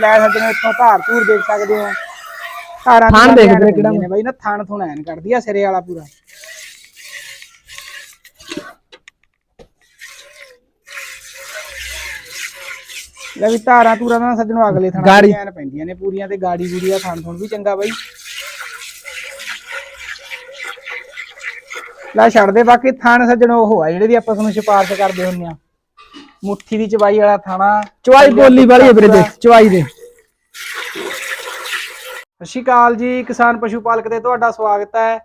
ਲੈ ਸਕਦੇ ਹੋ ਇੱਥੋਂ ਧਾਰ ਧੂਰ ਦੇਖ ਸਕਦੇ ਹੋ। ਧਾਰਾਂ ਥਾਣ ਦੇਖ ਐਨ ਕਿਹੜਾ ਨੇ ਬਾਈ ਨਾ ਥਾਣ ਥੁਣ ਐਨ ਕੱਢਦੀ ਆ ਸਿਰੇ ਵਾਲਾ ਪੂਰਾ। ਲੈ ਵੀ ਧਾਰਾਂ ਧੂਰਾਂ ਦਾ ਸੱਜਣੋ ਅਗਲੇ ਥਾਂ ਗਾੜੀ। ਐਨ ਪੈਂਦੀਆਂ ਨੇ ਪੂਰੀਆਂ ਤੇ ਗਾੜੀ ਗੂੜੀ ਦਾ ਥਾਣ ਥੁਣ ਵੀ ਚੰਗਾ ਬਾਈ। ਲੈ ਛੱਡ ਦੇ ਬਾਕੀ ਥਾਣ ਸੱਜਣੋ ਉਹ ਆ ਜਿਹੜੇ ਵੀ ਆਪਾਂ ਤੁਹਾਨੂੰ ਸਿਫਾਰਿਸ਼ ਕਰਦੇ ਹੁੰਨੇ ਆ। ਮੁੱਠੀ ਦੀ ਚਵਾਈ ਵਾਲਾ ਥਾਣਾ ਚਵਾਈ ਬੋਲੀ ਵਾਲੀ ਹੈ ਵੀਰੇ ਦੇਖ ਚਵਾਈ ਦੇ। ਸਤਿ ਸ਼੍ਰੀ ਅਕਾਲ ਜੀ ਕਿਸਾਨ ਪਸ਼ੂ ਪਾਲਕ ਤੇ ਤੁਹਾਡਾ ਸਵਾਗਤ ਹੈ।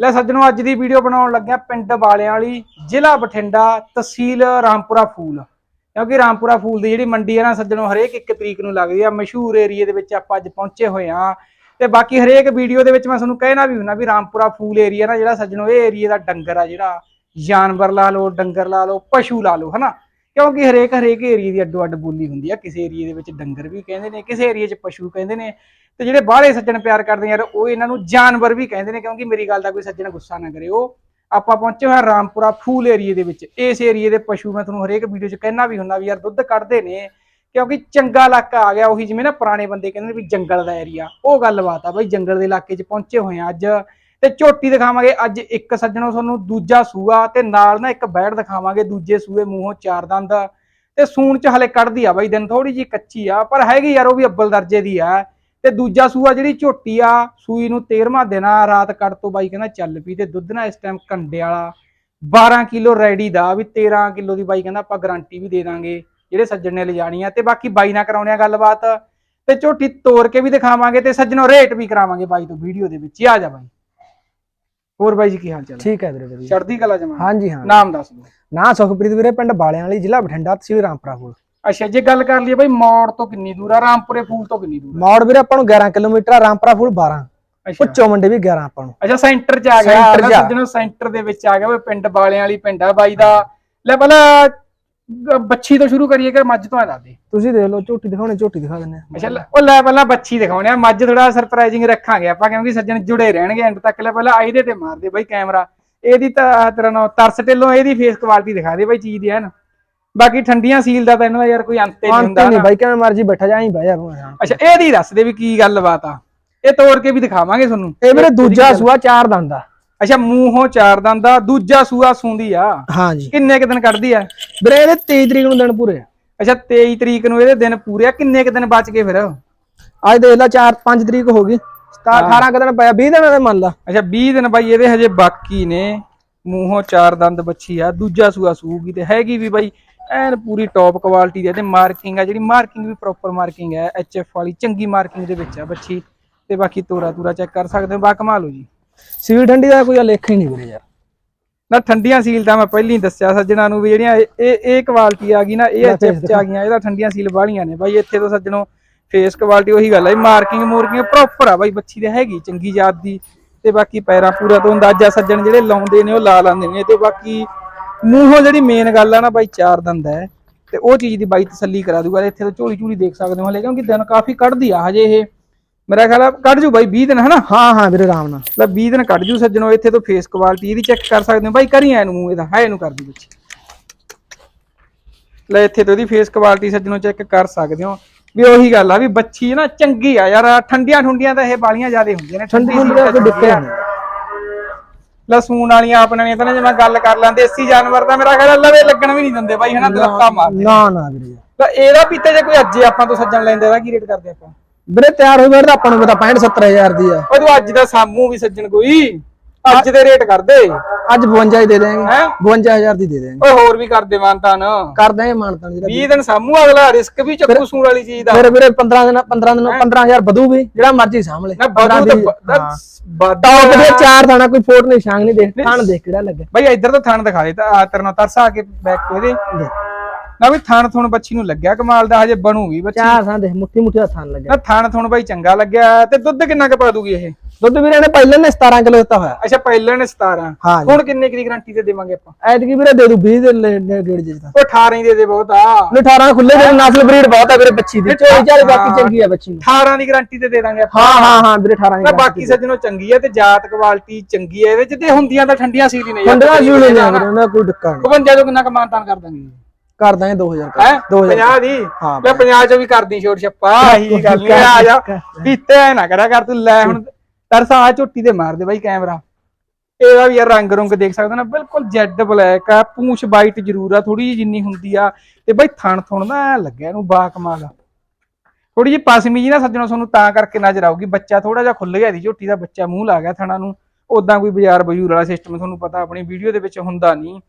ਲੈ ਸੱਜਣੋ ਅੱਜ ਦੀ ਵੀਡੀਓ ਬਣਾਉਣ ਲੱਗਿਆ ਪਿੰਡ ਬਾਲਿਆਂ ਵਾਲੀ ਜ਼ਿਲ੍ਹਾ ਬਠਿੰਡਾ ਤਹਿਸੀਲ ਰਾਮਪੁਰਾ ਫੂਲ। ਕਿਉਂਕਿ ਰਾਮਪੁਰਾ ਫੂਲ ਦੀ ਜਿਹੜੀ ਮੰਡੀ ਹੈ ਨਾ ਸੱਜਣੋ ਹਰੇਕ ਇੱਕ ਤਰੀਕ ਨੂੰ ਲੱਗਦੀ ਆ ਮਸ਼ਹੂਰ ਏਰੀਏ ਦੇ ਵਿੱਚ ਆਪਾਂ ਅੱਜ ਪਹੁੰਚੇ ਹੋਏ ਆ ਤੇ ਬਾਕੀ ਹਰੇਕ ਵੀਡੀਓ ਦੇ ਵਿੱਚ ਮੈਂ ਤੁਹਾਨੂੰ ਕਹਿਣਾ ਵੀ ਹੁੰਦਾ ਵੀ ਰਾਮਪੁਰਾ ਫੂਲ ਏਰੀਆ ਨਾ ਜਿਹੜਾ ਸੱਜਣੋ ਇਹ ਏਰੀਏ ਦਾ ਡੰਗਰ ਆ ਜਿਹੜਾ। ਜਾਨਵਰ ਲਾ ਲਓ ਡੰਗਰ ਲਾ ਲਓ ਪਸ਼ੂ ਲਾ ਲਓ ਹਨਾ? ਕਿਉਂਕਿ ਹਰੇਕ ਹਰੇਕ ਏਰੀਏ ਦੀ ਅੱਡੋ ਅੱਡ ਬੋਲੀ ਹੁੰਦੀ ਆ। ਕਿਸੇ ਏਰੀਏ ਦੇ ਵਿੱਚ ਡੰਗਰ ਵੀ ਕਹਿੰਦੇ ਨੇ, ਕਿਸੇ ਏਰੀਏ 'ਚ ਪਸ਼ੂ ਕਹਿੰਦੇ ਨੇ ਤੇ ਜਿਹੜੇ ਬਾਹਰੇ ਸੱਜਣ ਪਿਆਰ ਕਰਦੇ ਯਾਰ, ਉਹ ਇਹਨਾਂ ਨੂੰ ਜਾਨਵਰ ਵੀ ਕਹਿੰਦੇ ਨੇ ਕਿਉਂਕਿ ਮੇਰੀ ਗੱਲ ਦਾ ਕੋਈ ਸੱਜਣ ਗੁੱਸਾ ਨਾ ਕਰੇ ਉਹ ਆਪਾਂ ਪਹੁੰਚੇ ਹੋਏ ਹਾਂ ਰਾਮਪੁਰਾ ਫੂਲ ਏਰੀਏ ਦੇ ਵਿੱਚ। ਇਸ ਏਰੀਏ ਦੇ ਪਸ਼ੂ ਮੈਂ ਤੁਹਾਨੂੰ ਹਰੇਕ ਵੀਡੀਓ 'ਚ ਕਹਿਣਾ ਵੀ ਹੁੰਦਾ ਵੀ ਯਾਰ ਦੁੱਧ ਕੱਢਦੇ ਨੇ ਕਿਉਂਕਿ ਚੰਗਾ ਇਲਾਕਾ ਆ ਗਿਆ, ਉਹੀ ਜਿਵੇਂ ਨਾ ਪੁਰਾਣੇ ਬੰਦੇ ਕਹਿੰਦੇ ਨੇ ਵੀ ਜੰਗਲ ਦਾ ਏਰੀਆ ਉਹ ਗੱਲਬਾਤ ਆ ਬਈ ਜੰਗਲ ਦੇ ਇਲਾਕੇ 'ਚ ਪਹੁੰਚੇ ਹੋਏ ਆ ਅੱਜ। ਤੇ ਝੋਟੀ ਦਿਖਾਵਾਂਗੇ। ਅੱਜ ਇੱਕ ਸੱਜਣੋ ਤੁਹਾਨੂੰ, ਦੂਜਾ ਸੂਆ ਤੇ ਨਾਲ ਨਾ ਇੱਕ ਬੈੜ ਦਿਖਾਵਾਂਗੇ। ਦੂਜੇ ਸੂਏ ਮੂੰਹੋਂ ਚਾਰ ਦੰਦ ਤੇ ਸੂਣ 'ਚ ਹਲੇ ਕੱਢਦੀ ਆ ਬਾਈ, ਦਿਨ ਥੋੜੀ ਜੀ ਕੱਚੀ ਆ, ਪਰ ਹੈਗੀ ਯਾਰ ਉਹ ਵੀ ਅੱਬਲ ਦਰਜੇ ਦੀ ਆ। ਤੇ ਦੂਜਾ ਸੂਆ ਜਿਹੜੀ ਝੋਟੀ ਆ, ਸੂਈ ਨੂੰ 13ਵਾਂ ਦਿਨ ਆ, ਰਾਤ ਕੱਢ ਤੋਂ ਬਾਈ ਕਹਿੰਦਾ ਚੱਲ ਪਈ ਤੇ ਦੁੱਧ ਨਾ ਇਸ ਟਾਈਮ ਕੰਡੇ ਵਾਲਾ। 12 ਕਿਲੋ ਰੈਡੀ ਦਾ, ਵੀ 13 ਕਿਲੋ ਦੀ ਬਾਈ ਕਹਿੰਦਾ ਆਪਾਂ ਗਾਰੰਟੀ ਵੀ ਦੇ ਦਾਂਗੇ, ਜਿਹੜੇ ਸੱਜਣ ਨੇ ਲਿਜਾਣੀ ਆ। ਤੇ ਬਾਕੀ ਬਾਈ ਨਾਲ ਕਰਾਉਣੇ ਆ ਗੱਲਬਾਤ। ਤੇ ਝੋਟੀ ਤੋੜ ਕੇ ਵੀ ਦਿਖਾਵਾਂਗੇ ਤੇ ਸੱਜਣੋ ਰੇਟ ਵੀ ਕਰਾਵਾਂਗੇ ਬਾਈ ਤੋਂ, ਵੀਡੀਓ ਦੇ ਵਿੱਚ। ਹੀ ਆ ਜਾ ਬਾਈ। ਹੋਰ ਬਾਈ ਜੀ ਕੀ ਹਾਲ ਚਾਲ ਹੈ? ਠੀਕ ਹੈ ਵੀਰੇ ਵਧੀਆ। ਚੜ੍ਹਦੀ ਕਲਾ ਜਮਾ ਹਾਂਜੀ ਹਾਂ। ਨਾਮ ਦੱਸ ਦਿਓ। ਨਾ ਸੁਖਪ੍ਰੀਤ ਵੀਰੇ ਪਿੰਡ ਬਾਲਿਆਂ ਵਾਲੀ ਜ਼ਿਲ੍ਹਾ ਬਠਿੰਡਾ ਤਹਿਸੀਲ ਰਾਮਪੁਰਾ ਕੋਲ। ਅੱਛਾ ਜੇ ਗੱਲ ਕਰ ਲਈਏ ਬਾਈ ਮੌੜ ਤੋਂ ਕਿੰਨੀ ਦੂਰ ਆ? ਰਾਮਪੁਰੇ ਫੂਲ ਤੋਂ ਕਿੰਨੀ ਦੂਰ? ਮੌੜ ਵੀਰੇ ਆਪਾਂ ਨੂੰ 11 ਕਿਲੋਮੀਟਰ ਆ, ਰਾਮਪੁਰਾ ਫੂਲ 12 ਅੱਛਾ। ਪੁੱਚੋ ਮੰਡੇ ਵੀ 11 ਆਪਾਂ ਨੂੰ। ਅੱਛਾ ਸੈਂਟਰ ਚ ਆ ਗਿਆ। ਸੈਂਟਰ ਸੈਂਟਰ ਦੇ ਵਿੱਚ ਆ ਗਿਆ ਓਏ ਪਿੰਡ ਬਾਲਿਆਂ ਵਾਲੀ ਪਿੰਡ ਆ ਬਾਈ ਦਾ। ਲੈ ਪਹਿਲਾਂ ਗ- ਬੱਚੀ ਤੋਂ ਸ਼ੁਰੂ ਕਰੀਏ ਕਿ ਮੱਝ ਤੋਂ ਆ ਦੱਸ ਦੇ ਤੁਸੀਂ ਦੇਖ ਲਓ ਝੋਟੀ ਦਿਖਾਉਣੀ ਝੋਟੀ ਦਿਖਾ ਦਿੰਦੇ ਆ ਅੱਛਾ ਲੈ- ਉਹ ਲੈ ਪਹਿਲਾਂ ਬੱਚੀ ਦਿਖਾਉਣੇ ਆ। ਮੱਝ ਥੋੜਾ ਸਰਪ੍ਰਾਈਜ਼ਿੰਗ ਰੱਖਾਂਗੇ ਆਪਾਂ ਕਿਉਂਕਿ ਸੱਜਣ ਜੁੜੇ ਰਹਿਣਗੇ ਐਂਡ ਤੱਕ। ਲੈ ਪਹਿਲਾਂ ਇਹਦੇ ਤੇ ਮਾਰ ਦੇ ਬਾਈ ਕੈਮਰਾ ਇਹਦੀ ਤਾਂ ਤੇਰਾ ਨਾਮ ਤਰਸ ਢਿੱਲੋਂ ਇਹਦੀ ਫੇਸ ਕੁਆਲਿਟੀ ਦਿਖਾ ਦੇ ਬਾਈ ਚੀਜ਼ ਦੀ ਹੈ ਨਾ ਬਾਕੀ ਠੰਡੀਆਂ ਸੀਲ ਦਾ ਤਾਂ ਇਹਨਾਂ ਦਾ ਯਾਰ ਕੋਈ ਅੰਤ ਹੀ ਨਹੀਂ ਹੁੰਦਾ ਨਹੀਂ ਨਾ। ਬਾਈ ਕਿਵੇਂ ਮਰਜ਼ੀ ਬੈਠਾ ਜਾ ਹੀ ਬਹਿ ਜਾ ਭਾਵੇਂ। ਹਾਂ। ਅੱਛਾ ਇਹਦੀ ਦੱਸ ਦੇ ਵੀ ਕੀ ਗੱਲਬਾਤ ਆ। ਇਹ ਤੋੜ ਕੇ ਵੀ ਦਿਖਾਵਾਂਗੇ ਤੁਹਾਨੂੰ। ਇਹ ਵੀਰੇ ਦੂਜਾ ਸੂਆ ਚਾਰ ਦੰਦ ਆ। ਅੱਛਾ ਮੂੰਹੋਂ ਚਾਰ ਦੰਦ ਦਾ ਦੂਜਾ ਸੂਆ ਸੂੰਦੀ ਆ। ਹਾਂਜੀ। ਕਿੰਨੇ ਕੁ ਦਿਨ ਕੱਢਦੀ ਆ? ਵੀਰੇ ਇਹਦੇ 23 ਤਰੀਕ ਨੂੰ ਦਿਨ ਪੂਰੇ ਆ। ਅੱਛਾ 23 ਤਰੀਕ ਨੂੰ ਇਹਦੇ ਦਿਨ ਪੂਰੇ ਆ ਕਿੰਨੇ ਕੁ ਦਿਨ ਬਚ ਗਏ ਫਿਰ? ਅੱਜ ਦੇਖ ਲਾ 4 5 ਤਰੀਕ ਹੋ ਗਈ। 18 ਕੁ ਦਿਨ ਪਿਆ 20 ਦਿਨ ਦੇ ਮੰਨ ਲਾ। ਅੱਛਾ 20 ਦਿਨ ਬਾਈ ਇਹਦੇ ਹਜੇ ਬਾਕੀ ਨੇ। ਮੂੰਹੋਂ ਚਾਰ ਦੰਦ ਬੱਚੀ ਆ ਦੂਜਾ ਸੂਆ ਸੂਗੀ ਤੇ ਹੈਗੀ ਵੀ ਬਾਈ ਐਨ ਪੂਰੀ ਟੌਪ ਕੁਆਲਿਟੀ ਦੀ ਤੇ ਮਾਰਕਿੰਗ ਆ ਜਿਹੜੀ ਮਾਰਕਿੰਗ ਵੀ ਪ੍ਰੋਪਰ ਮਾਰਕਿੰਗ ਹੈ ਐਚਐਫ ਵਾਲੀ ਚੰਗੀ ਮਾਰਕਿੰਗ ਦੇ ਵਿੱਚ ਆ ਬੱਚੀ ਤੇ ਬਾਕੀ ਤੋਰਾ ਤੂਰਾ ਚੈੱਕ ਕਰ ਸਕਦੇ ਹੋ ਬਾ ਕਮਾਲ ਹੋ ਜੀ। ਸੀਲ ਠੰਡੀ ਦਾ ਕੋਈ ਲੇਖ ਹੀ ਨਹੀਂ ਵੀਰੇ ਯਾਰ। ਨਾ ਠੰਡੀਆਂ ਸੀਲ ਤਾਂ ਮੈਂ ਪਹਿਲਾਂ ਹੀ ਦੱਸਿਆ ਸੱਜਣਾ ਨੂੰ ਵੀ ਜਿਹੜੀਆਂ ਇਹ ਇਹ- ਕੁਆਲਿਟੀ ਆ ਗਈ ਨਾ ਇਹ face ਚ ਆ ਗਈਆਂ ਇਹਦਾ ਠੰਡੀਆਂ ਸੀਲ ਵਾਲੀਆਂ ਨੇ। ਬਾਈ ਇੱਥੇ ਤੋਂ ਸੱਜਣੋ ਫੇਸ ਕੁਆਲਿਟੀ ਉਹੀ ਗੱਲ ਹੈ ਮਾਰਕਿੰਗ ਮੂਰਕਿੰਗ ਪ੍ਰੋਪਰ ਆ। ਬਾਈ ਬੱਚੀ ਦੇ ਹੈਗੀ ਚੰਗੀ ਜਾਤ ਦੀ ਤੇ ਬਾਕੀ ਪੈਰਾਂ ਪੂਰਾ ਤੋਂ ਅੰਦਾਜ਼ਾ ਸੱਜਣ ਜਿਹੜੇ ਲਾਉਂਦੇ ਨੇ ਉਹ ਲਾ ਲਾਂਦੇ ਨੇ। ਤੇ ਬਾਕੀ ਮੂੰਹੋਂ ਜਿਹੜੀ ਮੇਨ ਗੱਲ ਆ ਨਾ ਬਾਈ ਚਾਰ ਦੰਦ ਹੈ। ਤੇ ਉਹ ਚੀਜ਼ ਦੀ ਬਾਈ ਤਸੱਲੀ ਕਰਾ ਦੂਗਾ। ਇੱਥੇ ਤੋਂ ਝੋਲੀ ਝੂਲੀ ਦੇਖ ਸਕਦੇ ਹੋ ਹਲੇ ਕਿਉਂਕਿ ਦਿਨ ਕਾਫੀ ਕੱਢਦੀ ਆ। ਹਜੇ ਇਹ ਮੇਰਾ ਖਿਆਲ ਆ ਕੱਢ ਜੂ ਬਾਈ 20 ਦਿਨ ਹਨਾ? ਹਾਂ ਹਾਂ ਵੀਰੇ ਆਰਾਮ ਨਾਲ। ਲੈ 20 ਦਿਨ ਕੱਢ ਜੂ ਸੱਜਣੋ ਇੱਥੇ ਤੋਂ ਫੇਸ ਕੁਆਲਿਟੀ ਇਹਦੀ ਚੈੱਕ ਕਰ ਸਕਦੇ ਹੋ। ਬਾਈ ਕਰੀ ਐ ਨੂੰ ਮੂੰਹ ਇਹਦਾ ਹੈ ਇਹਨੂੰ ਕਰ ਦੀ ਵਿੱਚ। ਲੈ ਇੱਥੇ ਤੋਂ ਇਹਦੀ ਫੇਸ ਕੁਆਲਿਟੀ ਸੱਜਣੋ ਚੈੱਕ ਕਰ ਸਕਦੇ ਹੋ। ਵੀ ਉਹੀ ਗੱਲ ਆ ਵੀ ਬੱਚੀ ਨਾ ਚੰਗੀ ਆ ਯਾਰ ਠੰਡੀਆਂ ਠੁੰਡੀਆਂ ਤਾਂ ਇਹ ਬਾਲੀਆਂ ਜ਼ਿਆਦੇ ਹੁੰਦੀਆਂ ਨੇ ਠੰਡੀ ਸੀ ਹੁੰਦੀ ਆ ਤਾਂ ਕੋਈ ਆ। ਨਹੀਂ ਲੈ ਸੂਣ ਵਾਲੀਆਂ ਆਪਣੇ ਤਾਂ ਨਾ ਜੇ ਮੈਂ ਗੱਲ ਕਰ ਲਾਂ ਦੇਸੀ ਜਾਨਵਰ ਦਾ ਮੇਰਾ ਖਿਆਲ ਲਵੇ ਲੱਗਣ ਵੀ ਨਹੀਂ ਦਿੰਦੇ ਬਾਈ ਹਨਾ ਦਲੱਕਾ ਮਾਰ ਨਾ ਨਾ ਵੀਰੇ। ਤਾਂ ਇਹਦਾ ਪੀਤੇ ਜੇ ਕੋਈ ਅੱਜੇ ਆਪਾਂ ਤੋਂ ਸੱਜਣ ਲੈਂਦੇ ਦਾ ਕੀ ਰੇਟ ਕਰਦੇ ਆਪਾਂ? ਵੀਰੇ ਤਿਆਰ ਹੋ ਗਿਆ ਤਾਂ ਆਪਾਂ ਨੂੰ ਪਤਾ 65 70000 ਦੀ ਆ। ਉਹ ਤੂੰ ਅੱਜ ਦਾ ਸਾਮੂ ਵੀ ਸੱਜਣ ਕੋਈ? ਅੱਜ ਦੇ ਰੇਟ ਕਰਦੇ। ਅੱਜ 52 ਹੀ ਦੇ ਦੇਵਾਂਗੇ ਹੈ? 52000 ਦੀ ਦੇ ਦੇਵਾਂਗੇ ਓਏ ਹੋਰ ਵੀ ਕਰਦੇ ਮਾਨਤਾਨ। ਕਰ ਦਾਂਗੇ ਮਾਨਤਾਂ ਜਿਹੜਾ 20 ਦਿਨ ਸਾਮੂ ਅਗਲਾ ਰਿਸਕ ਵੀ ਚੱਕੂ ਸੂਣ ਵਾਲੀ ਚੀਜ਼ ਦਾ। ਫਿਰ ਵੀਰੇ 15 ਦਿਨ 15 ਦਿਨ 15000 ਵਧੂ ਵੀ ਜਿਹੜਾ ਮਰਜ਼ੀ ਲੈ। ਨਾ ਬਦੂ ਤਾਂ ਟੌਪ ਦੇ ਚਾਰ ਦਾਣਾ ਕੋਈ ਫੋਟ ਨਹੀਂ ਛਾਂਗ ਨਹੀਂ ਦੇਖ ਥਾਣ ਦੇਖ ਕਿਹੜਾ ਲੱਗੇ। ਬਈ ਇੱਧਰ ਤਾਂ ਥਣ ਦਿਖਾ ਦੇ ਤਾਂ ਆ ਤੇਰੇ ਨਾਲ ਤਰਸ ਆ ਕੇ ਬੈਕ ਇਹਦੇ ਨਾ ਵੀ ਥਣ ਥੁਣ ਬੱਚੀ ਨੂੰ ਲੱਗਿਆ ਕਮਾਲ ਦਾ ਹਜੇ ਬਣੂਗੀ ਬੱਚੀ। ਚਾਰ ਥਾਂ ਦੇਖ ਮੁੱਠੀ ਮੁੱਠੀ ਦਾ ਥਾਣ ਲੱਗਿਆ। ਨਾ ਥਣ ਥੁਣ ਬਾਈ ਚੰਗਾ ਲੱਗਿਆ ਤੇ ਦੁੱਧ ਕਿੰਨਾ ਕੁ ਪਾ ਦੂਗੀ ਇਹ? ਦੁੱਧ ਵੀਰੇ ਨੇ ਪਹਿਲਾਂ ਨੇ 17 ਕਿਲੋ ਦਿੱਤਾ ਹੋਇਆ। ਅੱਛਾ ਪਹਿਲਾਂ ਨੇ 17 ਹਾਂ ਜੀ ਹੁਣ ਕਿੰਨੇ ਕੀ ਗਾਰੰਟੀ ਤੇ ਦੇਵਾਂਗੇ ਆਪਾਂ? ਐਤਕੀ ਵੀਰੇ ਦੇ ਦੂ 20 ਦੇ ਡੇਢ ਜੇ ਦਾ ਉਹ 18 ਹੀ ਦੇ ਦੇ ਬਹੁਤ ਆ। 18 ਖੁੱਲੇ ਦੇ ਨਸਲ ਬਰੀਡ ਬਹੁਤ ਆ ਵੀਰੇ ਬੱਚੀ ਦੀ। ਚੋਈ ਚਾਲੀ ਬਾਕੀ ਚੰਗੀ ਆ ਬੱਚੀ ਨੂੰ 18 ਦੀ ਗਾਰੰਟੀ ਤੇ ਦੇ ਦਾਂਗੇ ਆਪਾਂ। ਹਾਂ ਹਾਂ ਹਾਂ ਵੀਰੇ 18 ਨਾ ਦੀ ਬਾਕੀ ਸੱਜਣੋ ਚੰਗੀ ਹੈ ਤੇ ਜਾਤ ਕੁਆਲਿਟੀ ਚੰਗੀ ਹੈ ਇਹਦੇ ਚ ਤੇ ਹੁੰਦੀਆਂ ਤਾਂ ਠੰਡੀਆਂ ਸੀ ਦੀ ਨੇ ਯਾਰ ਪੰਦਰਾਂ ਜੂਲੇ ਨੇ ਵੀਰੇ ਉਹਨਾਂ ਕੋਈ ਡੱਕਾ ਨਹੀਂ। 52 ਤੋਂ ਕਿੰਨਾ ਕਮਾਨਤਾਨ ਕਰ ਦਾਂਗੇ? ਕਰ ਦਾਂਗੇ 2000 ਕਰ ਹੈ 2000 50 ਦੀ? ਹਾਂ ਲੈ 50 ਚ ਵੀ ਕਰਦੀ ਛੋਟ ਛੱਪਾ ਇਹੀ ਗੱਲ ਨਹੀਂ ਆ ਜਾ। ਪੀਤੇ ਐ ਨਾ। ਕਰਿਆ ਕਰ ਤੂੰ ਲੈ ਹੁਣ ਤਰਸਾ ਆ ਝੋਟੀ ਤੇ ਮਾਰ ਦੇ ਬਾਈ ਕੈਮਰਾ। ਇਹਦਾ ਵੀ ਯਾਰ ਰੰਗ ਰੁੰਗ ਦੇਖ ਸਕਦੇ ਨਾ ਬਿਲਕੁਲ ਜੈਡ ਬਲੈਕ ਆ ਪੂੰਛ ਵਾਈਟ ਜ਼ਰੂਰ ਆ ਥੋੜੀ ਜਿਹੀ ਜਿੰਨੀ ਹੁੰਦੀ ਆ। ਤੇ ਬਾਈ ਥਣ ਥੁਣ ਨਾ ਐਂ ਲੱਗਿਆ ਇਹਨੂੰ ਬਾ ਕਮਾਲ ਥੋੜੀ ਜਿਹੀ ਪਸਮੀ ਜੀ ਨਾ ਸੱਜਣੋ ਤੁਹਾਨੂੰ ਤਾਂ ਕਰਕੇ ਨਜ਼ਰ ਆਊਗੀ। ਬੱਚਾ ਥੋੜਾ ਜਿਹਾ ਖੁੱਲ ਗਿਆ ਦੀ ਝੋਟੀ ਦਾ ਬੱਚਾ ਮੂੰਹ ਲਾ ਗਿਆ ਥਣਾ ਨੂੰ। ਉਦਾਂ ਕੋਈ ਬਾਜ਼ਾਰ ਬਜੂਰ ਵਾਲਾ ਸਿਸਟਮ ਤੁਹਾਨੂੰ ਪਤਾ ਆਪਣੀ ਵੀਡੀਓ ਦੇ ਵਿੱਚ ਹੁੰਦਾ ਨਹੀਂ।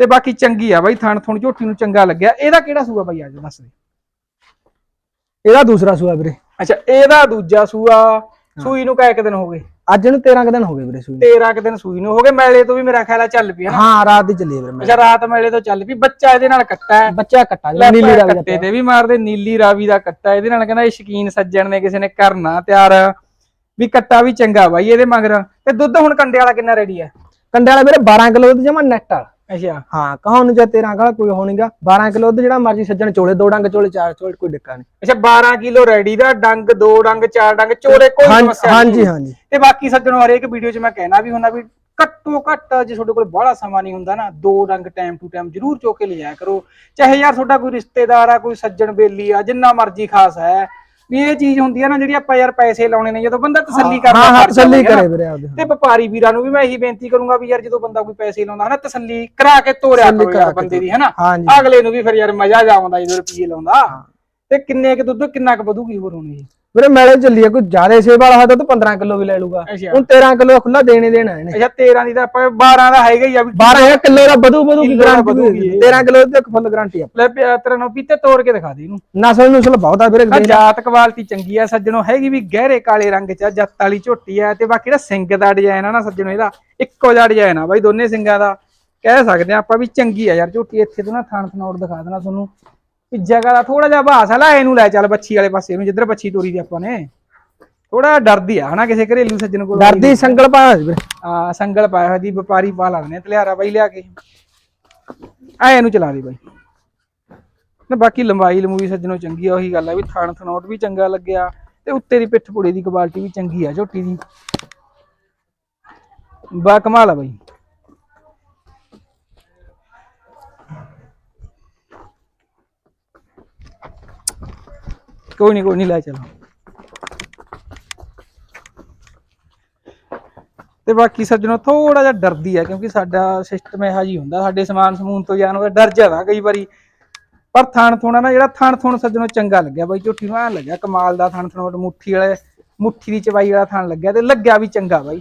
ਤੇ ਬਾਕੀ ਚੰਗੀ ਆ ਬਾਈ ਥਣ ਥੁਣ ਝੋਟੀ ਨੂੰ ਚੰਗਾ ਲੱਗਿਆ। ਇਹਦਾ ਕਿਹੜਾ ਸੂਆ ਬਾਈ ਅੱਜ? ਦੱਸ ਦੇ। ਇਹਦਾ ਦੂਸਰਾ ਸੂਆ ਵੀਰੇ। ਅੱਛਾ ਇਹਦਾ ਦੂਜਾ ਸੂਆ ਸੂਈ ਨੂੰ ਕਾਇਕ ਦਿਨ ਹੋ ਗਏ? ਅੱਜ ਨੂੰ 13 ਕੁ ਦਿਨ ਹੋ ਗਏ ਵੀਰੇ ਸੂਈ 13 ਕੁ ਦਿਨ ਸੂਈ ਨੂੰ ਹੋ ਗਏ। ਮੈਲੇ ਤੋਂ ਵੀ ਮੇਰਾ ਖਿਆਲ ਆ ਚੱਲ ਪਈ ਹਾਂ ਰਾਤ ਦੀ ਚੱਲੀ ਵੀਰੇ ਅੱਛਾ ਰਾਤ ਮੈਲੇ ਤੋਂ ਚੱਲ ਪਈ। ਬੱਚਾ ਇਹਦੇ ਨਾਲ ਕੱਟਾ ਹੈ। ਬੱਚਾ ਕੱਟਾ ਜੀ ਨੀਲੀ ਰਾਵੀ ਕੱਟੇ ਤੇ ਵੀ ਮਾਰਦੇ ਨੀਲੀ ਰਾਵੀ ਦਾ ਕੱਟਾ। ਇਹਦੇ ਨਾਲ ਕਹਿੰਦਾ ਇਹ ਸ਼ਕੀਨ ਸੱਜਣ ਨੇ ਕਿਸੇ ਨੇ ਕਰਨਾ ਤਿਆਰ। ਵੀ ਕੱਟਾ ਵੀ ਚੰਗਾ ਬਾਈ ਇਹਦੇ ਮਗਰ। ਤੇ ਦੁੱਧ ਹੁਣ ਕੰਡੇ ਵਾਲਾ ਕਿੰਨਾ ਰੈਡੀ ਹੈ ਕੰਡੇ ਵਾਲਾ ਵੀਰੇ 12 ਕਿਲੋ ਦੁੱਧ ਜਮਾ ਨੈਟ ਵਾਲਾ ਅੱਛਾ। ਹਾਂ ਕਹਾਂ ਨੂੰ ਜਾਂ 13 ਕਾਲਾ ਕੋਈ ਹੋਣੀਗਾ 12 ਕਿਲੋ ਦੁੱਧ ਜਿਹੜਾ ਮਰਜ਼ੀ ਸੱਜਣ ਚੋਲੇ ਦੋ ਡੰਗ ਚੋਲੇ ਚਾਰ ਚੋਲੇ ਕੋਈ ਡਿੱਕਾ ਨਹੀਂ ਅੱਛਾ 12 ਕਿਲੋ ਰੈਡੀ ਦਾ ਡੰਗ ਦੋ ਡੰਗ ਚਾਰ ਡੰਗ ਚੋਰੇ ਕੋਈ ਸਮੱਸਿਆ ਹਾਂਜੀ ਹਾਂਜੀ। ਤੇ ਬਾਕੀ ਸੱਜਣੋ ਹਰੇਕ ਵੀਡੀਓ 'ਚ ਮੈਂ ਕਹਿਣਾ ਵੀ ਹੁੰਦਾ ਵੀ ਘੱਟੋ ਘੱਟ ਜੇ ਤੁਹਾਡੇ ਕੋਲ ਬੜਾ ਸਮਾਂ ਨਹੀਂ ਹੁੰਦਾ ਨਾ ਦੋ ਡੰਗ ਟਾਈਮ ਟੂ ਟਾਈਮ ਜ਼ਰੂਰ ਚੋ ਕੇ ਲਿਜਾਇਆ ਕਰੋ। ਚਾਹੇ ਯਾਰ ਤੁਹਾਡਾ ਕੋਈ ਰਿਸ਼ਤੇਦਾਰ ਆ ਕੋਈ ਸੱਜਣ ਬੇਲੀ ਆ ਜਿੰਨਾ ਮਰਜ਼ੀ ਖਾਸ ਹੈ। ਵੀ ਇਹ ਚੀਜ਼ ਹੁੰਦੀ ਆ ਨਾ ਜਿਹੜੀ ਆਪਾਂ ਯਾਰ ਪੈਸੇ ਲਾਉਣੇ ਨੇ ਜਦੋਂ ਬੰਦਾ ਤਸੱਲੀ ਕਰਦਾ ਹਾਂ ਹਾਂ ਤਸੱਲੀ। ਕਰੇ ਵੀਰੇ ਆਪਦੇ ਤੇ ਵਪਾਰੀ ਵੀਰਾਂ ਨੂੰ ਵੀ ਮੈਂ ਇਹੀ ਬੇਨਤੀ ਕਰੂੰਗਾ ਵੀ ਯਾਰ ਜਦੋਂ ਬੰਦਾ ਕੋਈ ਪੈਸੇ ਲਾਉਂਦਾ ਹਨਾ ਤਸੱਲੀ ਕਰਾ ਕੇ ਤੋਰਿਆ ਕਰੋ ਬੰਦੇ ਦੀ ਹਨਾ। ਅਗਲੇ ਨੂੰ ਵੀ ਫਿਰ ਯਾਰ ਮਜ਼ਾ ਜਾਉਂਦਾ ਜਦੋਂ ਰੁਪਏ ਲਾਉਂਦਾ। ਤੇ ਕਿੰਨੇ ਕੁ ਦੁੱਧ ਕਿੰਨਾ ਕੁ ਵਧੂਗੀ ਹੋਰ ਹੋਣੀ ਵੀਰੇ ਮੇਲੇ ਚੱਲੀ ਆ ਕੋਈ ਜ਼ਿਆਦਾ ਸੇਬ ਵਾਲਾ ਹੋਇਆ ਤਾਂ 15 ਕਿਲੋ ਵੀ ਲੈ ਲੂਗਾ। ਅੱਛਾ। ਹੁਣ 13 ਕਿਲੋ ਖੁੱਲਾ ਦੇਣੇ ਦੇਣਾ ਇਹਨੇ। ਅੱਛਾ 13 ਦੀ ਤਾਂ ਆਪਾਂ 12 ਦਾ ਹੈਗਾ ਹੀ ਆ। ਵੀ 12 ਕਿਲੋ ਦਾ ਵਧੂ ਵਧੂ ਕੀ ਕਿੱਲੋ ਦਾ ਗਾਰੰਟੀ ਵਧੂਗੀ ਇਹ। 13 ਕਿਲੋ ਦੀ ਫੁੱਲ ਗਾਰੰਟੀ ਆ। ਲੈ ਪਿਆ ਤੇਰਾ ਨੂੰ ਪੀਤੇ ਤੋੜ ਕੇ ਦਿਖਾ ਦੇ ਇਹਨੂੰ। ਨਸਲ ਨੁਸਲ ਬਹੁਤ ਆ ਵੀਰੇ ਜਾਤ ਕੁਆਲਿਟੀ ਚੰਗੀ ਆ ਸੱਜਣੋ ਹੈਗੀ ਵੀ ਗਹਿਰੇ ਕਾਲੇ ਰੰਗ ਚ ਆ, ਜੱਤ ਵਾਲੀ ਝੋਟੀ ਆ ਤੇ ਬਾਕੀ ਜਿਹੜਾ ਸਿੰਘ ਦਾ ਡਿਜ਼ਾਈਨ ਆ ਨਾ ਸੱਜਣੋ ਇਹਦਾ ਇੱਕੋ ਜਿਹਾ ਡਿਜ਼ਾਈਨ ਆ ਬਾਈ ਦੋਨੇ ਸਿੰਘਾਂ ਦਾ। ਕਹਿ ਸਕਦੇ ਆ ਆਪਾਂ ਵੀ ਚੰਗੀ ਆ ਯਾਰ ਝੋਟੀ ਇੱਥੇ ਤੋਂ ਨਾ ਥਣ ਥਨੌੜ ਦਿਖਾ ਦੇਣਾ ਤੁਹਾਨੂੰ। ਵੀ ਜਗ੍ਹਾ ਦਾ ਥੋੜਾ ਜਿਹਾ ਭਾਸ ਆ ਲੈ ਇਹਨੂੰ ਲੈ ਚੱਲ ਬੱਚੀ ਵਾਲੇ ਪਾਸੇ ਨੂੰ ਜਿੱਧਰ ਬੱਚੀ ਤੋਰੀ ਦੀ ਆਪਾਂ ਨੇ। ਥੋੜਾ ਡਰਦੀ ਆ ਹਨਾ ਕਿਸੇ ਘਰੇਲੂ ਸੱਜਣ ਕੋਲ ਡਰਦੀ ਸੰਗਲ ਪਾਇਆ ਵੀਰੇ। ਆ ਸੰਗਲ ਪਾਇਆ ਹੋਇਆ ਦੀ ਵਪਾਰੀ ਪਾ ਲਾਉਂਦੇ ਆ ਤਲਿਆਰਾ ਬਾਈ ਲਿਆ ਕੇ। ਆ ਇਹਨੂੰ ਚਲਾ ਦੇ ਬਾਈ। ਨਾ ਬਾਕੀ ਲੰਬਾਈ ਲੰਮੂਈ ਸੱਜਣੋਂ ਚੰਗੀ ਆ ਉਹੀ ਗੱਲ ਆ ਵੀ ਥਾਣ ਥਨੋਟ ਵੀ ਚੰਗਾ ਲੱਗਿਆ ਤੇ ਉੱਤੇ ਦੀ ਪਿੱਠ ਪੁੜੇ ਦੀ ਕੁਆਲਿਟੀ ਵੀ ਚੰਗੀ ਆ ਝੋਟੀ ਦੀ। ਬਾ ਕਮਾਲ ਆ ਬਾਈ। ਕੋਈ ਨਹੀਂ ਕੋਈ ਨਹੀਂ ਲੈ ਚਲੋ। ਤੇ ਬਾਕੀ ਸੱਜਣੋ ਥੋੜਾ ਜਿਹਾ ਡਰਦੀ ਆ, ਕਿਉਂਕਿ ਸਾਡਾ ਸਿਸਟਮ ਇਹੋ ਜੀ ਹੁੰਦਾ, ਸਾਡੇ ਸਮਾਨ ਸਮੂਨ ਤੋਂ ਜਾਨਵਰ ਡਰ ਜਾਂਦਾ ਕਈ ਵਾਰੀ। ਪਰ ਥਣ ਥੋਣਾ ਨਾ, ਜਿਹੜਾ ਥਣ ਥੁਣ ਸੱਜਣੋ ਚੰਗਾ ਲੱਗਿਆ, ਬਾਈ ਝੋਟੀ ਨੂੰ ਐਂ ਲੱਗਿਆ, ਕਮਾਲ ਦਾ ਥਣ ਥਣ ਮੁੱਠੀ ਵਾਲੇ, ਮੁੱਠੀ ਦੀ ਚਵਾਈ ਵਾਲਾ ਥਣ ਲੱਗਿਆ ਤੇ ਲੱਗਿਆ ਵੀ ਚੰਗਾ ਬਾਈ।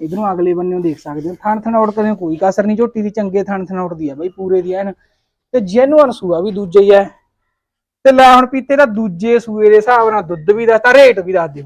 ਇਧਰੋਂ ਅਗਲੇ ਬੰਨੇ ਦੇਖ ਸਕਦੇ ਹੋ, ਥਣ ਥਣੌੜ ਕਦੇ ਕੋਈ ਕਸਰ ਨਹੀਂ ਝੋਟੀ ਦੀ ਚੰਗੇ ਥਣ ਥਣੌੜ ਦੀ ਆ ਬਾਈ, ਪੂਰੇ ਦੀ ਐਨ। ਤੇ ਜੈਨੂਅਨ ਸੂਆ ਵੀ ਦੂਜੇ ਹੀ ਐ ਤੇ ਲੈ ਹੁਣ ਪੀਤੇ ਦਾ ਦੂਜੇ ਸੂਏ ਦੇ ਹਿਸਾਬ ਨਾਲ ਦੁੱਧ ਵੀ ਦੱਸਦਾ, ਰੇਟ ਵੀ ਦੱਸ ਦਿਓ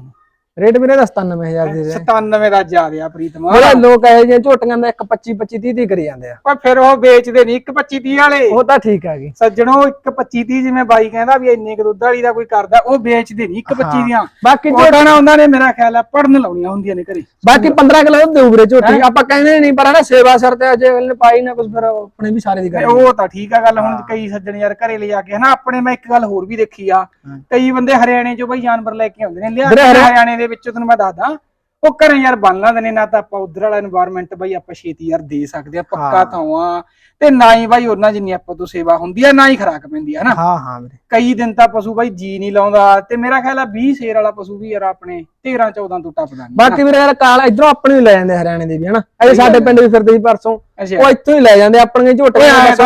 ਰੇਟ ਵੀਰੇ ਦਾ 97000 ਦੇ ਦੇ। 97 ਦਾ ਜਾ ਰਿਹਾ ਪ੍ਰੀਤਮਾ। ਬੜਾ ਲੋਕ ਇਹ ਜਿਹੇ ਝੋਟੀਆਂ ਦਾ 1 25 25 30 30 ਕਰੀ ਜਾਂਦੇ ਆ। ਪਰ ਫਿਰ ਉਹ ਵੇਚਦੇ ਨਹੀਂ ਇੱਕ 25 30 ਵਾਲੇ। ਉਹ ਤਾਂ ਠੀਕ ਹੈਗੀ ਸੱਜਣੋ ਇੱਕ 25 30 ਜਿਵੇਂ ਬਾਈ ਕਹਿੰਦਾ ਵੀ ਇੰਨੇ ਕੁ ਦੁੱਧ ਵਾਲੀ ਦਾ ਕੋਈ ਕਰਦਾ ਉਹ ਵੇਚਦੇ ਨਹੀਂ ਇੱਕ 25 ਦੀਆਂ। ਬਾਕੀ ਜੋ ਉਹਦਾ ਨਾ ਉਹਨਾਂ ਨੇ ਮੇਰਾ ਖਿਆਲ ਆ ਪੜਨ ਲਾਉਣੀਆਂ ਹੁੰਦੀਆਂ ਨੇ ਘਰੇ। ਬਾਕੀ 15 ਕਿਲੋ ਦੇਊ ਵੀਰੇ ਝੋਟੀ ਆਪਾਂ ਕਹਿੰਦੇ ਨਹੀਂ ਪਰ ਨਾ ਸੇਵਾ ਸਰ ਤੇ ਅਜੇ ਨੇ ਪਾਈ ਨਾ ਕੁਝ ਫਿਰ ਆਪਣੇ ਵੀ ਸਾਰੇ ਦੀ ਗੱਲ ਉਹ ਤਾਂ ਠੀਕ ਆ ਗੱਲ ਹੁਣ ਕਈ ਸੱਜਣ ਯਾਰ ਘਰੇ ਲਿਜਾ ਕੇ ਹਨਾ ਆਪਣੇ ਮੈਂ ਇੱਕ ਗੱਲ ਹੋਰ ਵੀ ਦੇਖੀ ਆ। ਕਈ ਬੰਦੇ ਹਰਿਆਣੇ ਚੋਂ ਬਈ ਜਾਨਵਰ ਲੈ ਕੇ ਆਉਂਦੇ ਨੇ ਲਿਆ ਹਰਿਆਣੇ ਦੇ ਦੇ ਵਿੱਚੋਂ ਤੁਹਾਨੂੰ ਮੈਂ ਦੱਸਦਾ ਉਹ ਘਰੇ ਯਾਰ ਬਣ ਲਾਂਦੇ ਨੇ ਨਾ ਤਾਂ ਆਪਾਂ ਉਧਰ ਵਾਲਾ এনवायरमेंट ਬਾਈ ਆਪਾਂ ਛੇਤੀ ਯਾਰ ਦੇ ਸਕਦੇ ਆ ਪੱਕਾ ਤਾਂ ਆ। ਤੇ ਨਾ ਹੀ ਬਾਈ ਉਹਨਾਂ ਜਿੰਨੀ ਆਪਾਂ ਤੋਂ ਸੇਵਾ ਹੁੰਦੀ ਆ ਨਾ ਹੀ ਖਰਾਕ ਪੈਂਦੀ ਆ ਹਨਾ? ਹਾਂ ਹਾਂ ਵੀਰੇ। ਕਈ ਦਿਨ ਤਾਂ ਪਸ਼ੂ ਬਾਈ ਜੀ ਨਹੀਂ ਲਾਉਂਦਾ ਤੇ ਮੇਰਾ ਖਿਆਲ ਆ 20 ਸ਼ੇਰ ਵਾਲਾ ਪਸ਼ੂ ਵੀ ਯਾਰ ਆਪਣੇ 13 14 ਤੋਂ ਟੱਪਦਾ ਨਹੀਂ ਬਾਕੀ ਵੀਰੇ ਯਾਰ ਕਾਲ ਇਧਰੋਂ ਆਪਣੇ ਲੈ ਜਾਂਦੇ ਹਰਿਆਣੇ ਦੇ ਵੀ ਹਨਾ? ਅਜੇ ਸਾਡੇ ਪਿੰਡ ਵੀ ਫਿਰਦੇ ਸੀ ਪਰਸੋਂ ਉਹ ਇੱਥੋਂ ਹੀ ਲੈ ਜਾਂਦੇ ਆਪਣੇ ਝੋਟੇ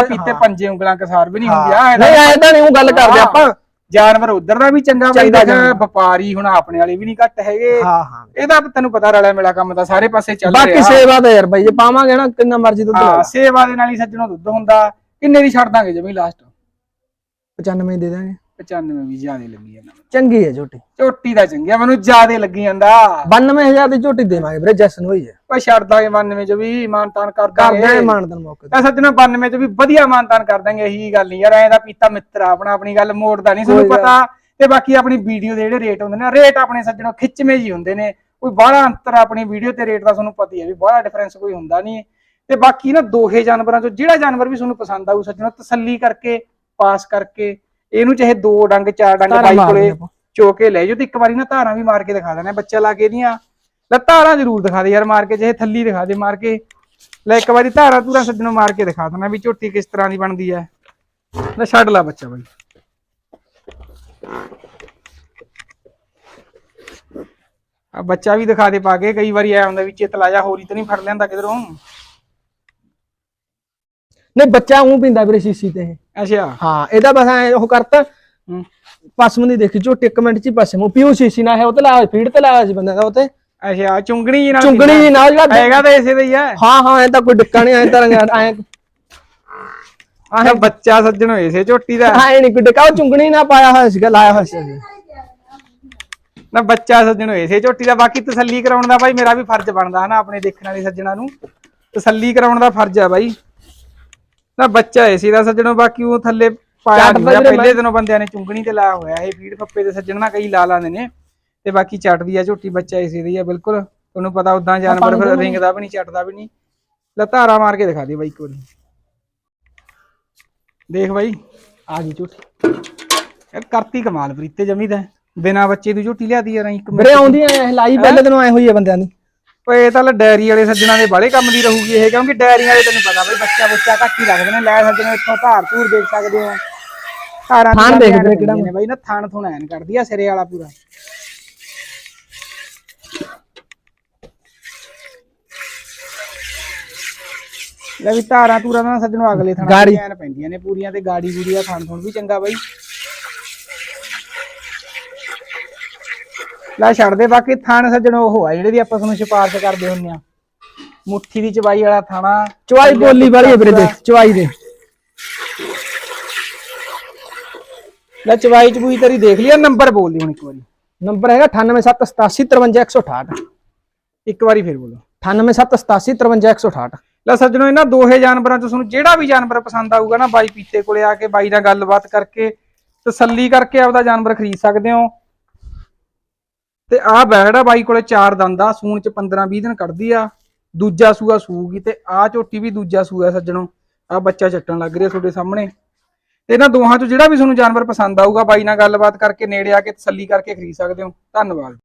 ਪੀਤੇ ਪੰਜੇ ਉਂਗਲਾਂ ਕਸਾਰ ਵੀ ਨਹੀਂ ਹੁੰਦੀ ਆ ਨਹੀਂ ਐ ਤਾਂ ਨਹੀਂ ਉਹ ਗੱਲ ਕਰਦੇ ਆਪਾਂ। ਜਾਨਵਰ ਉਧਰ ਦਾ ਵੀ ਚੰਗਾ ਬਾਈ ਦੇਖ। ਵਪਾਰੀ ਹੁਣ ਆਪਣੇ ਵਾਲੇ ਵੀ ਨਹੀਂ ਘੱਟ ਹੈਗੇ। ਹਾਂ ਹਾਂ। ਇਹਦਾ ਤੈਨੂੰ ਪਤਾ ਰਲਿਆ ਮਿਲਾ ਕੰਮ ਤਾਂ ਸਾਰੇ ਪਾਸੇ ਚੱਲ ਬਾਕੀ ਰਿਹਾ। ਸੇਵਾ ਤਾਂ ਯਾਰ ਬਾਈ ਜੇ ਪਾਵਾਂਗੇ ਨਾ ਕਿੰਨਾ ਮਰਜ਼ੀ ਦੁੱਧ ਹਾਂ ਸੇਵਾ ਦੇ ਨਾਲ ਹੀ ਸੱਜਣੋਂ ਦੁੱਧ ਹੁੰਦਾ ਕਿੰਨੇ ਦੀ ਛੱਡ ਦਾਂਗੇ ਜਮੀ ਲਾਸਟ 95 ਦੇ ਦਾਂਗੇ। 95 ਵੀ ਜ਼ਿਆਦੇ ਲੱਗੀ ਜਾਂਦਾ। ਚੰਗੀ ਹੈ ਝੋਟੀ। ਝੋਟੀ ਦਾ ਚੰਗਿਆ ਮੈਨੂੰ ਜ਼ਿਆਦੇ ਲੱਗੀ ਜਾਂਦਾ। 92000 ਦੀ ਝੋਟੀ ਦੇਵਾਂਗੇ ਵੀਰੇ ਜੈਸਨ ਹੋਈ ਹੈ। ਓਏ ਛੱਡ ਦਾਂਗੇ 92 ਚ ਵੀ ਮਾਨਤਾਨ ਕਰ ਦਾਂਗੇ। ਦਾਂਗੇ ਮਾਨਦਨ ਮੌਕੇ ਤੇ। ਸੱਜਣੋਂ 92 ਚ ਵੀ ਵਧੀਆ ਮਾਨਤਾਨ ਕਰ ਦਾਂਗੇ ਇਹੀ ਗੱਲ ਨਹੀਂ ਯਾਰ ਐਂ ਦਾ ਪੀਤਾ ਮਿੱਤਰ ਆ ਆਪਣਾ ਆਪਣੀ ਗੱਲ ਮੋੜਦਾ ਨਹੀਂ ਤੁਹਾਨੂੰ ਪਤਾ। ਤੇ ਬਾਕੀ ਆਪਣੀ ਵੀਡੀਓ ਦੇ ਜਿਹੜੇ ਰੇਟ ਹੁੰਦੇ ਨੇ ਰੇਟ ਆਪਣੇ ਸੱਜਣੋਂ ਖਿੱਚਵੇਂ ਜੀ ਹੁੰਦੇ ਨੇ। ਕੋਈ ਬਾਹਲਾ ਅੰਤਰ ਆਪਣੀ ਵੀਡੀਓ ਤੇ ਰੇਟ ਦਾ ਤੁਹਾਨੂੰ ਪਤਾ ਹੀ ਹੈ ਵੀ ਬਾਹਲਾ ਡਿਫਰੈਂਸ ਕੋਈ ਹੁੰਦਾ ਨਹੀਂ। ਤੇ ਬਾਕੀ ਨਾ ਦੋਹੇ ਜਾਨਵਰਾਂ ਚੋਂ ਜਿਹੜਾ ਜਾਨਵਰ ਵੀ ਤੁਹਾਨੂੰ ਪਸੰਦ ਆਊ ਸੱਜਣੋਂ ਤਸੱਲੀ ਕਰਕੇ ਪਾਸ ਕਰਕੇ ਇਹਨੂੰ ਚਾਹੇ ਦੋ ਡੰਗ ਚਾਰ ਡੰਗ ਧਾਰਾਂ ਬਾਈ ਮਾਰ ਕੋਲੇ। ਚੋ ਕੇ ਲੈ ਜਾਓ ਤੇ ਇੱਕ ਵਾਰੀ ਨਾ ਧਾਰਾਂ ਵੀ ਮਾਰ ਕੇ ਦਿਖਾ ਦੇਣਾ ਬੱਚਾ ਲਾ ਕੇ ਇਹਦੀਆਂ ਲੈ ਧਾਰਾਂ ਜ਼ਰੂਰ ਦਿਖਾ ਦੇ ਯਾਰ ਮਾਰ ਕੇ ਚਾਹੇ ਥੱਲੀ ਦਿਖਾ ਦੇ ਮਾਰ ਕੇ। ਲੈ ਇੱਕ ਵਾਰੀ ਧਾਰਾਂ ਧੂਰਾਂ ਸੱਜਣੋਂ ਮਾਰ ਕੇ ਦਿਖਾ ਦੇਣਾ ਵੀ ਝੋਟੀ ਕਿਸ ਤਰ੍ਹਾਂ ਦੀ ਬਣਦੀ ਹੈ ਲੈ ਛੱਡ ਲਾ ਬੱਚਾ ਬਾਈ। ਆ ਬੱਚਾ ਵੀ ਦਿਖਾ ਦੇ ਪਾ ਕੇ ਕਈ ਵਾਰੀ ਐ ਹੁੰਦਾ ਵੀ ਚਿੱਤ ਲਾਇਆ ਹੋਰੀ ਤਾਂ ਨਹੀਂ ਫੜ ਲੈਂਦਾ ਕਿਧਰੋਂ। ਨਹੀਂ ਬੱਚਾ ਉਹ ਪਿੰਦਾ ਵੀਰੇ ਸੀਸੀ ਤੇ ਇਹ। ਅੱਛਾ। ਹਾਂ ਇਹਦਾ ਬਸ ਐ ਉਹ ਕਰਤਾ। ਹੂੰ। ਪਸਮ ਦੀ ਦੇਖੀ ਝੋਟੀ ਇੱਕ ਮਿੰਟ ਚ ਹੀ ਪਸਮ। ਉਹ ਪੀਓ ਸੀਸੀ ਨਾ ਹੈ ਉਹ ਤੇ ਲਾਇਆ ਫੀਡ ਤੇ ਲਾਇਆ ਸੀ ਬੰਦੇ ਦਾ ਉਹ ਤੇ। ਅੱਛਾ ਚੁੰਗਣੀ ਜੀ ਨਾਲ ਚੁੰਗਣੀ ਜੀ ਨਾਲ ਜਿਹੜਾ ਹੈਗਾ ਤਾਂ ਇਸੇ ਦਾ ਹੀ ਹੈ ਹਾਂ ਹਾਂ ਐ ਤਾਂ ਕੋਈ ਡਿੱਕਾ ਨਹੀਂ ਐ ਤਾਂ ਐ। ਆਹ ਬੱਚਾ ਸੱਜਣ ਹੋਏ ਸੇ ਝੋਟੀ ਦਾ। ਐ ਨਹੀਂ ਕੋਈ ਡਿੱਕਾ ਉਹ ਚੁੰਗਣੀ ਨਾ ਪਾਇਆ ਹੋਇਆ ਸੀਗਾ ਲਾਇਆ ਹੋਇਆ ਸੀ। ਨਾ ਬੱਚਾ ਸੱਜਣ ਹੋਏ ਸੇ ਝੋਟੀ ਦਾ ਬਾਕੀ ਤਸੱਲੀ ਕਰਾਉਣ ਦਾ ਬਾਈ ਮੇਰਾ ਵੀ ਫਰਜ਼ ਬਣਦਾ ਹਨਾ ਆਪਣੇ ਦੇਖਣ ਵਾਲੇ ਸੱਜਣਾ ਨੂੰ। ਤਸੱਲੀ ਕਰਾਉਣ ਦਾ ਫਰਜ਼ ਆ ਬਾਈ। ਨਾ ਬੱਚਾ ਏਸੀ ਦਾ ਸੱਜਣੋ ਬਾਕੀ ਉਹ ਥੱਲੇ ਪਾਇਆ ਚੱਟ ਨੀ ਤਾਂ ਹੋਇਆ। ਪਹਿਲੇ ਦਿਨੋਂ ਬੰਦਿਆਂ ਨੇ ਚੁੰਗਣੀ ਤੇ ਲਾਇਆ ਹੋਇਆ ਇਹ ਫੀਡ ਫੱਪੇ ਦੇ ਸੱਜਣ ਨਾ ਕਈ ਲਾ ਲਾਉਂਦੇ ਨੇ। ਤੇ ਬਾਕੀ ਚੱਟਦੀ ਆ ਝੋਟੀ ਬੱਚਾ ਏਸੀ ਦੀ ਆ ਬਿਲਕੁਲ। ਤੁਹਾਨੂੰ ਪਤਾ ਉਦਾਂ ਜਾਨਵਰ ਫਿਰ ਰਿੰਗਦਾ ਵੀ ਨਹੀਂ ਚੱਟਦਾ ਵੀ ਨਹੀਂ। ਲੈ ਧਾਰਾ ਮਾਰ ਕੇ ਦਿਖਾ ਦੇ ਬਾਈ ਇੱਕ ਵਾਰੀ। ਦੇਖ ਬਾਈ ਆ ਗਈ ਝੋਟੀ। ਇਹ ਕਰਤੀ ਕਮਾਲ ਪ੍ਰੀਤੇ ਜਮੀ ਦਾ ਬਿਨਾ ਬੱਚੇ ਦੀ ਝੋਟੀ ਲਿਆਦੀ ਯਾਰ ਇੱਕ ਵੀਰੇ ਆਉਂਦੀਆਂ ਲਾਈ ਪਹਿਲੇ ਦਿਨੋਂ ਐ ਹੋਈ ਹੈ ਬੰਦਿਆਂ ਦੀ। ਓਏ ਇਹ ਤਾਂ ਲੈ ਡੈਰੀ ਵਾਲੇ ਸੱਜਣਾ ਦੇ ਬਾਲੇ ਕੰਮ ਦੀ ਰਹੂਗੀ ਇਹ ਕਿਉਂਕਿ ਡੈਰੀ ਵਾਲੇ ਤੈਨੂੰ ਪਤਾ ਬਈ ਬੱਚਾ ਬੱਚਾ ਘੱਟ ਹੀ ਰੱਖਦੇ ਨੇ ਲੈ ਸੱਜਣਾ ਇੱਥੋਂ ਧਾਰ ਧੂਰ ਦੇਖ ਸਕਦੇ ਹੋ। ਧਾਰਾਂ ਥਣ ਧੂਰਾਂ ਦੇਖ ਐਨ ਵੀਰੇ ਕਿਹੜਾ ਨੇ ਬਈ ਨਾ ਥਣ ਥੁਣ ਐਨ ਕਰਦੀ ਆ ਸਿਰੇ ਵਾਲਾ ਪੂਰਾ। ਲੈ ਵੀ ਧਾਰਾਂ ਧੂਰਾਂ ਦਾ ਸੱਜਣੋ ਅਗਲੇ ਥਾਂ ਗਾੜੀ। ਐਨ ਪੈਂਦੀਆਂ ਨੇ ਪੂਰੀਆਂ ਤੇ ਗਾੜੀ ਗੂੜੀ ਦਾ ਥਣ ਥੁਣ ਵੀ ਚੰਗਾ ਬਈ। ਲੈ ਛੱਡ ਦੇ ਬਾਕੀ ਥਣ ਸੱਜਣੋ ਉਹ ਆ ਜਿਹੜੇ ਦੀ ਆਪਾਂ ਤੁਹਾਨੂੰ ਸਿਫਾਰਿਸ਼ ਕਰਦੇ ਹੁੰਨੇ ਆ। ਮੁੱਠੀ ਦੀ ਚਬਾਈ ਵਾਲਾ ਥਾਣਾ। ਚਵਾਈ ਬੋਲੀ ਵਾਲੀ ਹੈ ਵੀਰੇ ਦੇਖ ਚਵਾਈ ਦੇ। ਲੈ ਚਵਾਈ ਚਬੂਈ ਤੇਰੀ ਦੇਖ ਲਿਆ ਨੰਬਰ ਬੋਲ ਲਈ ਹੁਣ ਇੱਕ ਵਾਰੀ। ਨੰਬਰ ਹੈਗਾ 9878853168 ਇੱਕ ਵਾਰੀ ਫੇਰ ਬੋਲੋ। 9878853168 ਲੈ ਸੱਜਣੋ ਇਹਨਾਂ ਦੋਹੇ ਜਾਨਵਰਾਂ ਚੋਂ ਤੁਹਾਨੂੰ ਜਿਹੜਾ ਵੀ ਜਾਨਵਰ ਪਸੰਦ ਆਊਗਾ ਨਾ ਬਾਈ ਪੀਤੇ ਕੋਲੇ ਆ ਕੇ ਬਾਈ ਨਾਲ ਗੱਲਬਾਤ ਕਰਕੇ ਤਸੱਲੀ ਕਰਕੇ ਆਪਦਾ ਜਾਨਵਰ ਖਰੀਦ ਸਕਦੇ ਹੋ। ਤੇ ਆਹ ਬੈੜ ਬਾਈ ਕੋਲੇ ਚਾਰ ਦੰਦ ਆ, ਸੂਣ ਚ 15 20 ਦਿਨ ਕੱਢਦੀ ਆ। ਦੂਜਾ ਸੂਆ ਸੂਗੀ ਤੇ ਆਹ ਝੋਟੀ ਵੀ ਦੂਜਾ ਸੂਆ ਸੱਜਣੋ, ਆ ਬੱਚਾ ਚੱਟਣ ਲੱਗ ਰਿਹਾ ਤੁਹਾਡੇ ਸਾਹਮਣੇ। ਤੇ ਇਹਨਾਂ ਦੋਹਾਂ ਚੋਂ ਜਿਹੜਾ ਵੀ ਤੁਹਾਨੂੰ ਜਾਨਵਰ ਪਸੰਦ ਆਊਗਾ ਬਾਈ ਨਾਲ ਗੱਲਬਾਤ ਕਰਕੇ ਨੇੜੇ ਆ ਕੇ ਤਸੱਲੀ ਕਰਕੇ ਖਰੀਦ ਸਕਦੇ ਹੋ। ਧੰਨਵਾਦ।